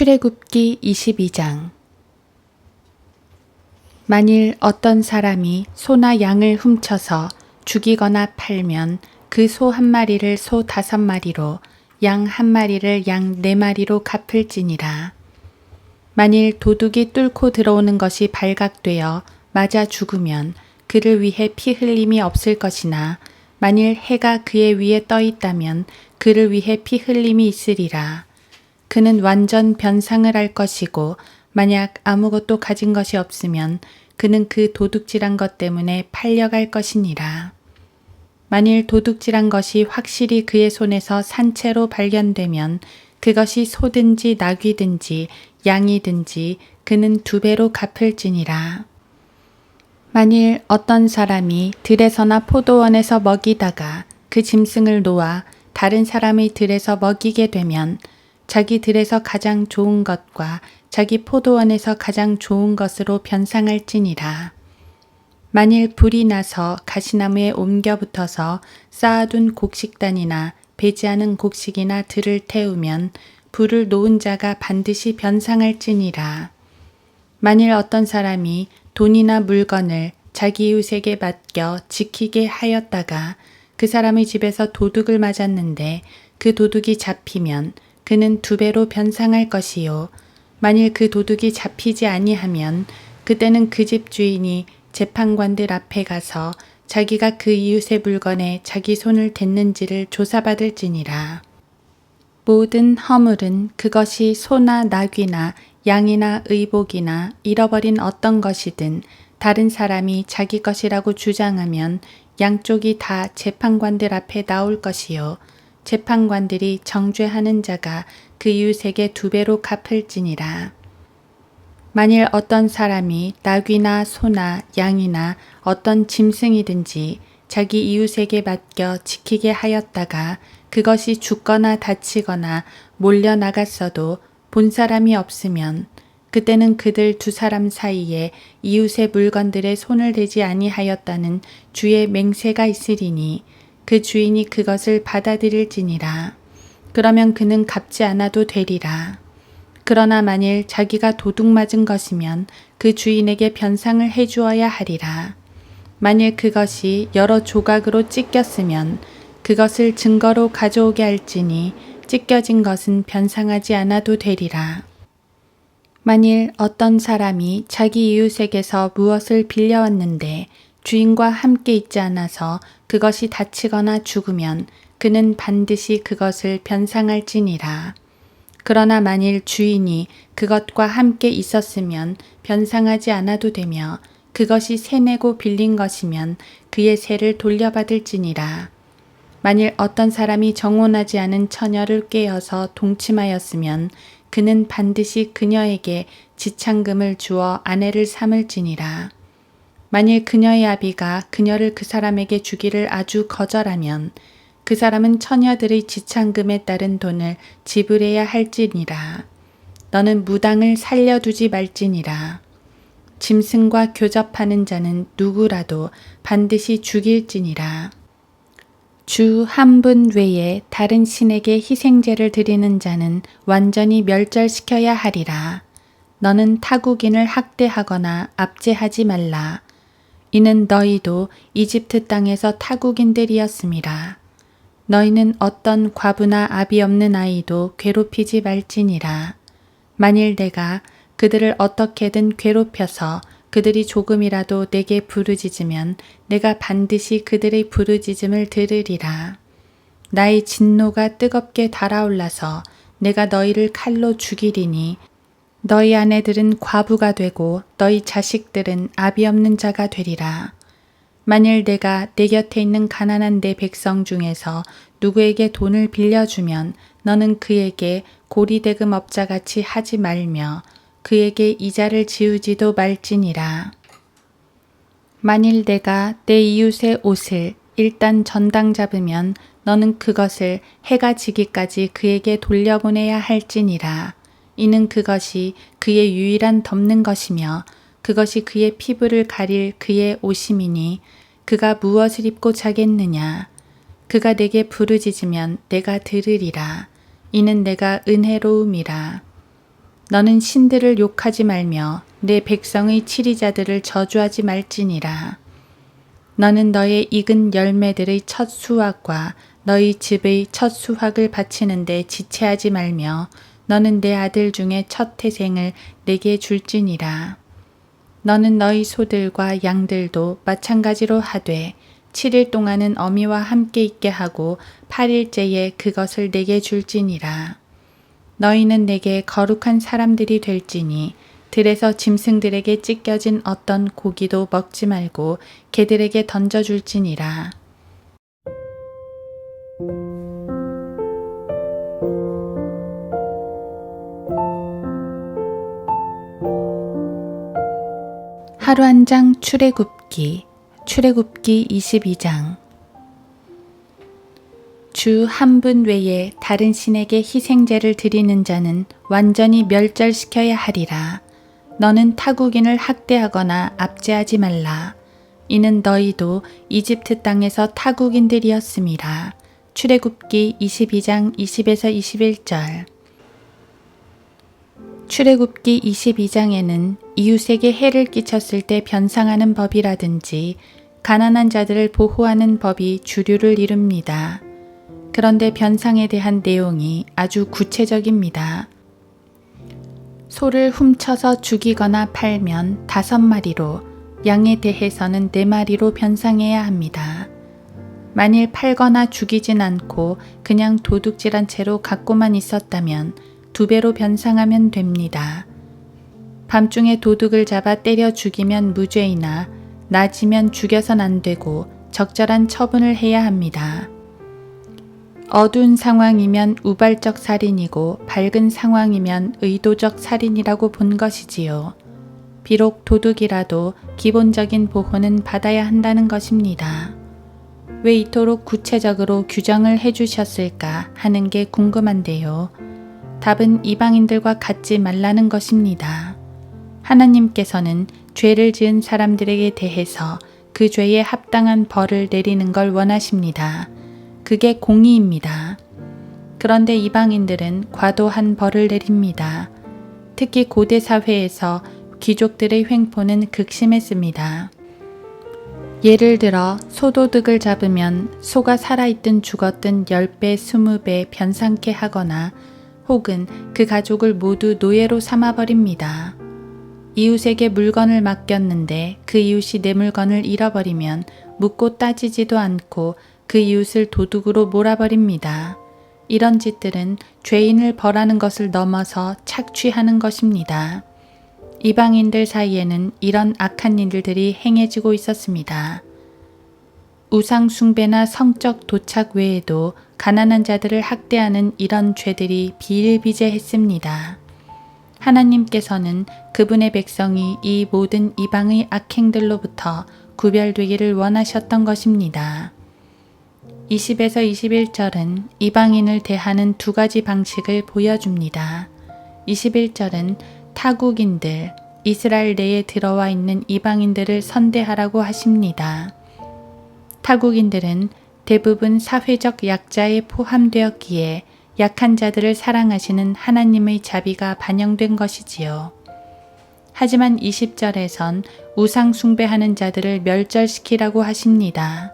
출애굽기 22장 만일 어떤 사람이 소나 양을 훔쳐서 죽이거나 팔면 그 소 한 마리를 소 다섯 마리로 양 한 마리를 양 네 마리로 갚을지니라. 만일 도둑이 뚫고 들어오는 것이 발각되어 맞아 죽으면 그를 위해 피 흘림이 없을 것이나 만일 해가 그의 위에 떠 있다면 그를 위해 피 흘림이 있으리라. 그는 완전 변상을 할 것이고 만약 아무것도 가진 것이 없으면 그는 그 도둑질한 것 때문에 팔려갈 것이니라. 만일 도둑질한 것이 확실히 그의 손에서 산채로 발견되면 그것이 소든지 나귀든지 양이든지 그는 두 배로 갚을지니라. 만일 어떤 사람이 들에서나 포도원에서 먹이다가 그 짐승을 놓아 다른 사람의 들에서 먹이게 되면 자기 들에서 가장 좋은 것과 자기 포도원에서 가장 좋은 것으로 변상할지니라. 만일 불이 나서 가시나무에 옮겨 붙어서 쌓아둔 곡식단이나 배지하는 곡식이나 들을 태우면 불을 놓은 자가 반드시 변상할지니라. 만일 어떤 사람이 돈이나 물건을 자기 이웃에게 맡겨 지키게 하였다가 그 사람의 집에서 도둑을 맞았는데 그 도둑이 잡히면 그는 두 배로 변상할 것이요. 만일 그 도둑이 잡히지 아니하면 그때는 그 집 주인이 재판관들 앞에 가서 자기가 그 이웃의 물건에 자기 손을 댔는지를 조사받을지니라. 모든 허물은 그것이 소나 나귀나 양이나 의복이나 잃어버린 어떤 것이든 다른 사람이 자기 것이라고 주장하면 양쪽이 다 재판관들 앞에 나올 것이요. 재판관들이 정죄하는 자가 그 이웃에게 두 배로 갚을지니라. 만일 어떤 사람이 나귀나 소나 양이나 어떤 짐승이든지 자기 이웃에게 맡겨 지키게 하였다가 그것이 죽거나 다치거나 몰려 나갔어도 본 사람이 없으면 그때는 그들 두 사람 사이에 이웃의 물건들에 손을 대지 아니하였다는 주의 맹세가 있으리니 그 주인이 그것을 받아들일지니라. 그러면 그는 갚지 않아도 되리라. 그러나 만일 자기가 도둑 맞은 것이면 그 주인에게 변상을 해 주어야 하리라. 만일 그것이 여러 조각으로 찢겼으면 그것을 증거로 가져오게 할지니 찢겨진 것은 변상하지 않아도 되리라. 만일 어떤 사람이 자기 이웃에게서 무엇을 빌려왔는데 주인과 함께 있지 않아서 그것이 다치거나 죽으면 그는 반드시 그것을 변상할지니라. 그러나 만일 주인이 그것과 함께 있었으면 변상하지 않아도 되며 그것이 세 내고 빌린 것이면 그의 세를 돌려받을지니라. 만일 어떤 사람이 정혼하지 않은 처녀를 깨어서 동침하였으면 그는 반드시 그녀에게 지창금을 주어 아내를 삼을지니라. 만일 그녀의 아비가 그녀를 그 사람에게 주기를 아주 거절하면 그 사람은 처녀들의 지창금에 따른 돈을 지불해야 할지니라. 너는 무당을 살려두지 말지니라. 짐승과 교접하는 자는 누구라도 반드시 죽일지니라. 주 한 분 외에 다른 신에게 희생제를 드리는 자는 완전히 멸절시켜야 하리라. 너는 타국인을 학대하거나 압제하지 말라. 이는 너희도 이집트 땅에서 타국인들이었습니다. 너희는 어떤 과부나 아비 없는 아이도 괴롭히지 말지니라. 만일 내가 그들을 어떻게든 괴롭혀서 그들이 조금이라도 내게 부르짖으면 내가 반드시 그들의 부르짖음을 들으리라. 나의 진노가 뜨겁게 달아올라서 내가 너희를 칼로 죽이리니 너희 아내들은 과부가 되고 너희 자식들은 아비 없는 자가 되리라. 만일 내가 내 곁에 있는 가난한 내 백성 중에서 누구에게 돈을 빌려주면 너는 그에게 고리대금 업자 같이 하지 말며 그에게 이자를 지우지도 말지니라. 만일 내가 내 이웃의 옷을 일단 전당 잡으면 너는 그것을 해가 지기까지 그에게 돌려보내야 할지니라. 이는 그것이 그의 유일한 덮는 것이며 그것이 그의 피부를 가릴 그의 옷임이니 그가 무엇을 입고 자겠느냐. 그가 내게 부르짖으면 내가 들으리라. 이는 내가 은혜로움이라. 너는 신들을 욕하지 말며 내 백성의 치리자들을 저주하지 말지니라. 너는 너의 익은 열매들의 첫 수확과 너희 집의 첫 수확을 바치는데 지체하지 말며 너는 내 아들 중에 첫 태생을 내게 줄지니라. 너는 너희 소들과 양들도 마찬가지로 하되 7일 동안은 어미와 함께 있게 하고 8일째에 그것을 내게 줄지니라. 너희는 내게 거룩한 사람들이 될지니 들에서 짐승들에게 찢겨진 어떤 고기도 먹지 말고 개들에게 던져줄지니라. 하루 한 장 출애굽기 출애굽기 22장 주 한 분 외에 다른 신에게 희생제를 드리는 자는 완전히 멸절시켜야 하리라. 너는 타국인을 학대하거나 압제하지 말라. 이는 너희도 이집트 땅에서 타국인들이었음이라. 출애굽기 22장 20에서 21절 출애굽기 22장에는 이웃에게 해를 끼쳤을 때 변상하는 법이라든지 가난한 자들을 보호하는 법이 주류를 이룹니다. 그런데 변상에 대한 내용이 아주 구체적입니다. 소를 훔쳐서 죽이거나 팔면 다섯 마리로, 양에 대해서는 네 마리로 변상해야 합니다. 만일 팔거나 죽이진 않고 그냥 도둑질한 채로 갖고만 있었다면 두 배로 변상하면 됩니다. 밤중에 도둑을 잡아 때려 죽이면 무죄이나 낮이면 죽여선 안 되고 적절한 처분을 해야 합니다. 어두운 상황이면 우발적 살인이고 밝은 상황이면 의도적 살인이라고 본 것이지요. 비록 도둑이라도 기본적인 보호는 받아야 한다는 것입니다. 왜 이토록 구체적으로 규정을 해주셨을까 하는 게 궁금한데요. 답은 이방인들과 같지 말라는 것입니다. 하나님께서는 죄를 지은 사람들에게 대해서 그 죄에 합당한 벌을 내리는 걸 원하십니다. 그게 공의입니다. 그런데 이방인들은 과도한 벌을 내립니다. 특히 고대 사회에서 귀족들의 횡포는 극심했습니다. 예를 들어 소도둑을 잡으면 소가 살아있든 죽었든 10배, 20배 변상케 하거나 혹은 그 가족을 모두 노예로 삼아버립니다. 이웃에게 물건을 맡겼는데 그 이웃이 내 물건을 잃어버리면 묻고 따지지도 않고 그 이웃을 도둑으로 몰아버립니다. 이런 짓들은 죄인을 벌하는 것을 넘어서 착취하는 것입니다. 이방인들 사이에는 이런 악한 일들이 행해지고 있었습니다. 우상숭배나 성적 도착 외에도 가난한 자들을 학대하는 이런 죄들이 비일비재했습니다. 하나님께서는 그분의 백성이 이 모든 이방의 악행들로부터 구별되기를 원하셨던 것입니다. 20에서 21절은 이방인을 대하는 두 가지 방식을 보여줍니다. 21절은 타국인들, 이스라엘 내에 들어와 있는 이방인들을 선대하라고 하십니다. 타국인들은 대부분 사회적 약자에 포함되었기에 약한 자들을 사랑하시는 하나님의 자비가 반영된 것이지요. 하지만 20절에선 우상 숭배하는 자들을 멸절시키라고 하십니다.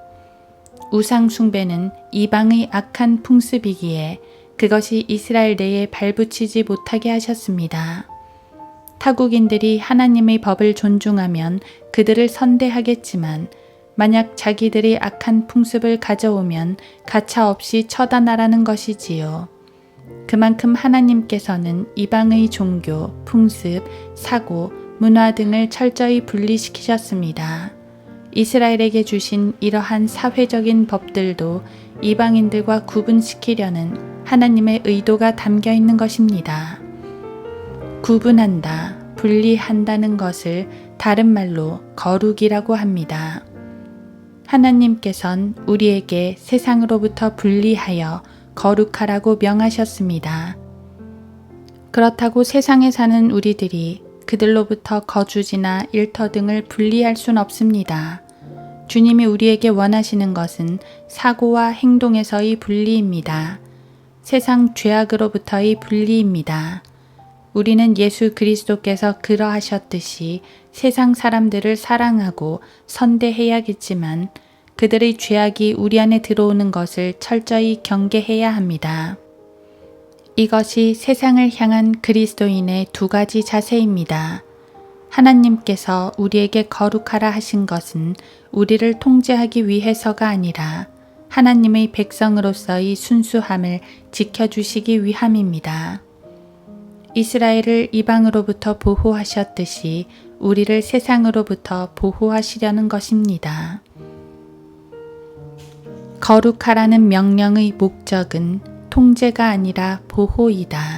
우상 숭배는 이방의 악한 풍습이기에 그것이 이스라엘 내에 발붙이지 못하게 하셨습니다. 타국인들이 하나님의 법을 존중하면 그들을 선대하겠지만 만약 자기들이 악한 풍습을 가져오면 가차없이 처단하라는 것이지요. 그만큼 하나님께서는 이방의 종교, 풍습, 사고, 문화 등을 철저히 분리시키셨습니다. 이스라엘에게 주신 이러한 사회적인 법들도 이방인들과 구분시키려는 하나님의 의도가 담겨 있는 것입니다. 구분한다, 분리한다는 것을 다른 말로 거룩이라고 합니다. 하나님께선 우리에게 세상으로부터 분리하여 거룩하라고 명하셨습니다. 그렇다고 세상에 사는 우리들이 그들로부터 거주지나 일터 등을 분리할 순 없습니다. 주님이 우리에게 원하시는 것은 사고와 행동에서의 분리입니다. 세상 죄악으로부터의 분리입니다. 우리는 예수 그리스도께서 그러하셨듯이 세상 사람들을 사랑하고 선대해야겠지만 그들의 죄악이 우리 안에 들어오는 것을 철저히 경계해야 합니다. 이것이 세상을 향한 그리스도인의 두 가지 자세입니다. 하나님께서 우리에게 거룩하라 하신 것은 우리를 통제하기 위해서가 아니라 하나님의 백성으로서의 순수함을 지켜주시기 위함입니다. 이스라엘을 이방으로부터 보호하셨듯이 우리를 세상으로부터 보호하시려는 것입니다. 거룩하라는 명령의 목적은 통제가 아니라 보호이다.